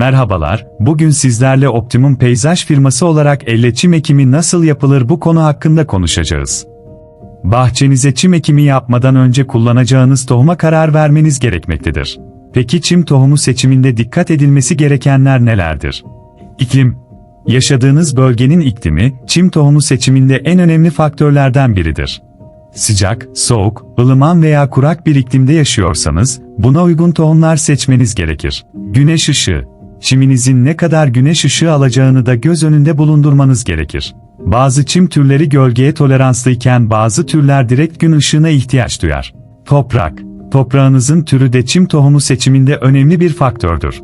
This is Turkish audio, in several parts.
Merhabalar, bugün sizlerle Optimum Peyzaj firması olarak elle çim ekimi nasıl yapılır bu konu hakkında konuşacağız. Bahçenize çim ekimi yapmadan önce kullanacağınız tohuma karar vermeniz gerekmektedir. Peki çim tohumu seçiminde dikkat edilmesi gerekenler nelerdir? İklim Yaşadığınız bölgenin iklimi, çim tohumu seçiminde en önemli faktörlerden biridir. Sıcak, soğuk, ılıman veya kurak bir iklimde yaşıyorsanız, buna uygun tohumlar seçmeniz gerekir. Güneş ışığı. Çiminizin ne kadar güneş ışığı alacağını da göz önünde bulundurmanız gerekir. Bazı çim türleri gölgeye toleranslıyken bazı türler direkt gün ışığına ihtiyaç duyar. Toprak. Toprağınızın türü de çim tohumu seçiminde önemli bir faktördür.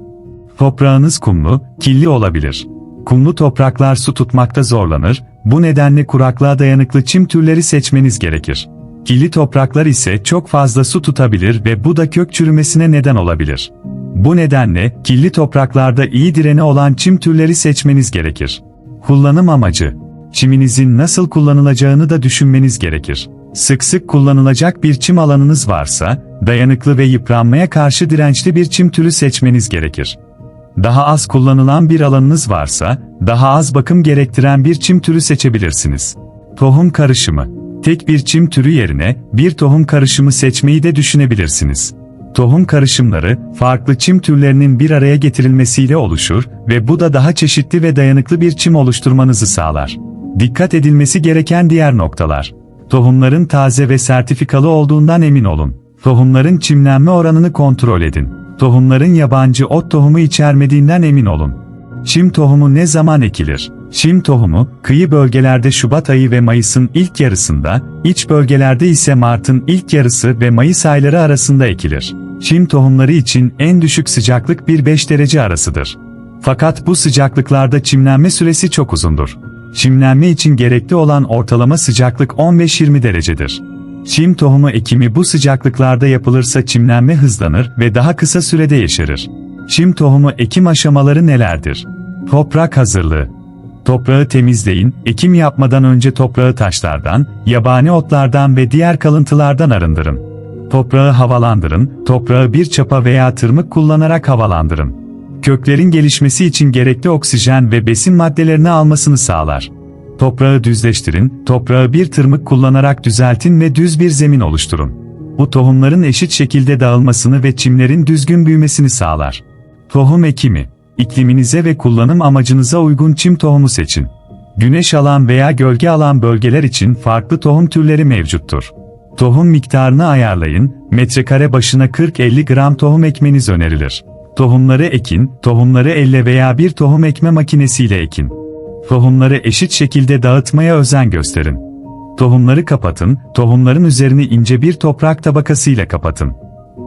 Toprağınız kumlu, killi olabilir. Kumlu topraklar su tutmakta zorlanır, bu nedenle kuraklığa dayanıklı çim türleri seçmeniz gerekir. Killi topraklar ise çok fazla su tutabilir ve bu da kök çürümesine neden olabilir. Bu nedenle killi topraklarda iyi direne olan çim türleri seçmeniz gerekir. Kullanım amacı Çiminizin nasıl kullanılacağını da düşünmeniz gerekir. Sık sık kullanılacak bir çim alanınız varsa, dayanıklı ve yıpranmaya karşı dirençli bir çim türü seçmeniz gerekir. Daha az kullanılan bir alanınız varsa, daha az bakım gerektiren bir çim türü seçebilirsiniz. Tohum karışımı. Tek bir çim türü yerine bir tohum karışımı seçmeyi de düşünebilirsiniz. Tohum karışımları, farklı çim türlerinin bir araya getirilmesiyle oluşur ve bu da daha çeşitli ve dayanıklı bir çim oluşturmanızı sağlar. Dikkat edilmesi gereken diğer noktalar. Tohumların taze ve sertifikalı olduğundan emin olun. Tohumların çimlenme oranını kontrol edin. Tohumların yabancı ot tohumu içermediğinden emin olun. Çim tohumu ne zaman ekilir? Çim tohumu, kıyı bölgelerde Şubat ayı ve Mayıs'ın ilk yarısında, iç bölgelerde ise Mart'ın ilk yarısı ve Mayıs ayları arasında ekilir. Çim tohumları için en düşük sıcaklık 1-5 derece arasıdır. Fakat bu sıcaklıklarda çimlenme süresi çok uzundur. Çimlenme için gerekli olan ortalama sıcaklık 15-20 derecedir. Çim tohumu ekimi bu sıcaklıklarda yapılırsa çimlenme hızlanır ve daha kısa sürede yeşerir. Çim tohumu ekim aşamaları nelerdir? Toprak hazırlığı. Toprağı temizleyin, ekim yapmadan önce toprağı taşlardan, yabani otlardan ve diğer kalıntılardan arındırın. Toprağı havalandırın, toprağı bir çapa veya tırmık kullanarak havalandırın. Köklerin gelişmesi için gerekli oksijen ve besin maddelerini almasını sağlar. Toprağı düzleştirin, toprağı bir tırmık kullanarak düzeltin ve düz bir zemin oluşturun. Bu tohumların eşit şekilde dağılmasını ve çimlerin düzgün büyümesini sağlar. Tohum ekimi. İkliminize ve kullanım amacınıza uygun çim tohumu seçin. Güneş alan veya gölge alan bölgeler için farklı tohum türleri mevcuttur. Tohum miktarını ayarlayın, metrekare başına 40-50 gram tohum ekmeniz önerilir. Tohumları ekin, tohumları elle veya bir tohum ekme makinesiyle ekin. Tohumları eşit şekilde dağıtmaya özen gösterin. Tohumları kapatın, tohumların üzerini ince bir toprak tabakasıyla kapatın.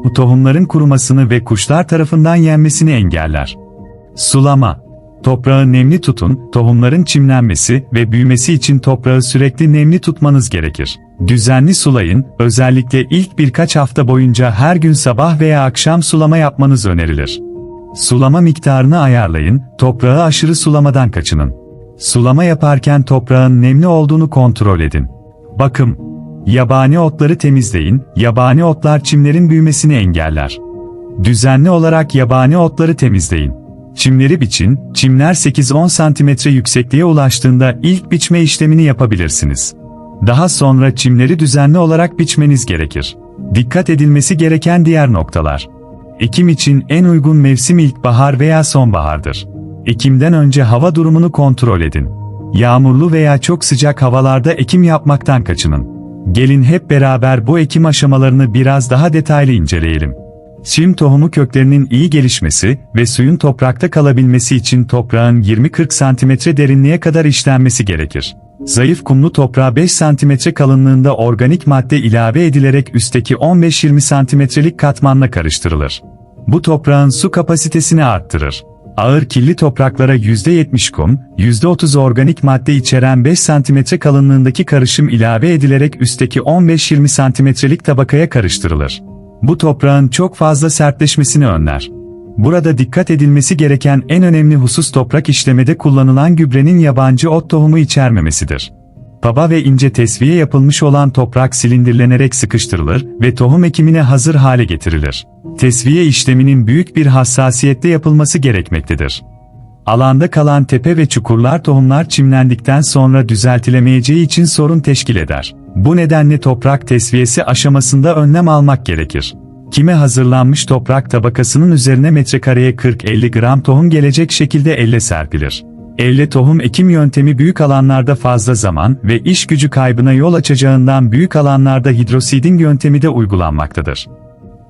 Bu tohumların kurumasını ve kuşlar tarafından yenmesini engeller. Sulama. Toprağı nemli tutun, tohumların çimlenmesi ve büyümesi için toprağı sürekli nemli tutmanız gerekir. Düzenli sulayın, özellikle ilk birkaç hafta boyunca her gün sabah veya akşam sulama yapmanız önerilir. Sulama miktarını ayarlayın, toprağı aşırı sulamadan kaçının. Sulama yaparken toprağın nemli olduğunu kontrol edin. Bakım. Yabani otları temizleyin, yabani otlar çimlerin büyümesini engeller. Düzenli olarak yabani otları temizleyin. Çimleri biçin, çimler 8-10 cm yüksekliğe ulaştığında ilk biçme işlemini yapabilirsiniz. Daha sonra çimleri düzenli olarak biçmeniz gerekir. Dikkat edilmesi gereken diğer noktalar. Ekim için en uygun mevsim ilkbahar veya sonbahardır. Ekimden önce hava durumunu kontrol edin. Yağmurlu veya çok sıcak havalarda ekim yapmaktan kaçının. Gelin hep beraber bu ekim aşamalarını biraz daha detaylı inceleyelim. Çim tohumu köklerinin iyi gelişmesi ve suyun toprakta kalabilmesi için toprağın 20-40 cm derinliğe kadar işlenmesi gerekir. Zayıf kumlu toprağa 5 cm kalınlığında organik madde ilave edilerek üstteki 15-20 cm'lik katmanla karıştırılır. Bu toprağın su kapasitesini arttırır. Ağır kirli topraklara %70 kum, %30 organik madde içeren 5 cm kalınlığındaki karışım ilave edilerek üstteki 15-20 cm'lik tabakaya karıştırılır. Bu toprağın çok fazla sertleşmesini önler. Burada dikkat edilmesi gereken en önemli husus toprak işlemede kullanılan gübrenin yabancı ot tohumu içermemesidir. Paba ve ince tesviye yapılmış olan toprak silindirlenerek sıkıştırılır ve tohum ekimine hazır hale getirilir. Tesviye işleminin büyük bir hassasiyette yapılması gerekmektedir. Alanda kalan tepe ve çukurlar tohumlar çimlendikten sonra düzeltilemeyeceği için sorun teşkil eder. Bu nedenle toprak tesviyesi aşamasında önlem almak gerekir. Kime hazırlanmış toprak tabakasının üzerine metrekareye 40-50 gram tohum gelecek şekilde elle serpilir. Elle tohum ekim yöntemi büyük alanlarda fazla zaman ve iş gücü kaybına yol açacağından büyük alanlarda hidroseeding yöntemi de uygulanmaktadır.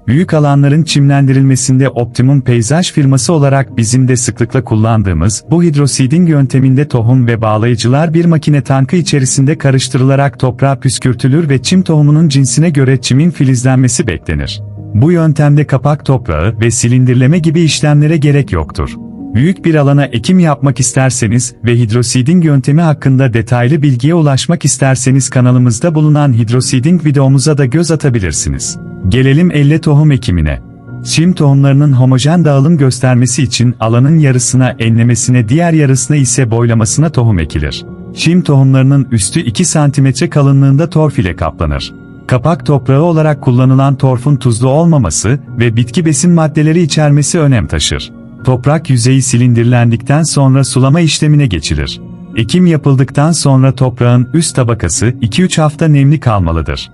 Büyük alanların çimlendirilmesinde optimum peyzaj firması olarak bizim de sıklıkla kullandığımız bu hidroseeding yönteminde tohum ve bağlayıcılar bir makine tankı içerisinde karıştırılarak toprağa püskürtülür ve çim tohumunun cinsine göre çimin filizlenmesi beklenir. Bu yöntemde kapak toprağı ve silindirleme gibi işlemlere gerek yoktur. Büyük bir alana ekim yapmak isterseniz ve hidroseeding yöntemi hakkında detaylı bilgiye ulaşmak isterseniz kanalımızda bulunan hidroseeding videomuza da göz atabilirsiniz. Gelelim elle tohum ekimine. Çim tohumlarının homojen dağılım göstermesi için alanın yarısına enlemesine diğer yarısına ise boylamasına tohum ekilir. Çim tohumlarının üstü 2 cm kalınlığında torf ile kaplanır. Kapak toprağı olarak kullanılan torfun tuzlu olmaması ve bitki besin maddeleri içermesi önem taşır. Toprak yüzeyi silindirlendikten sonra sulama işlemine geçilir. Ekim yapıldıktan sonra toprağın üst tabakası 2-3 hafta nemli kalmalıdır.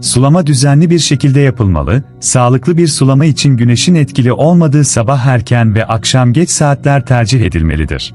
Sulama düzenli bir şekilde yapılmalı, sağlıklı bir sulama için güneşin etkili olmadığı sabah erken ve akşam geç saatler tercih edilmelidir.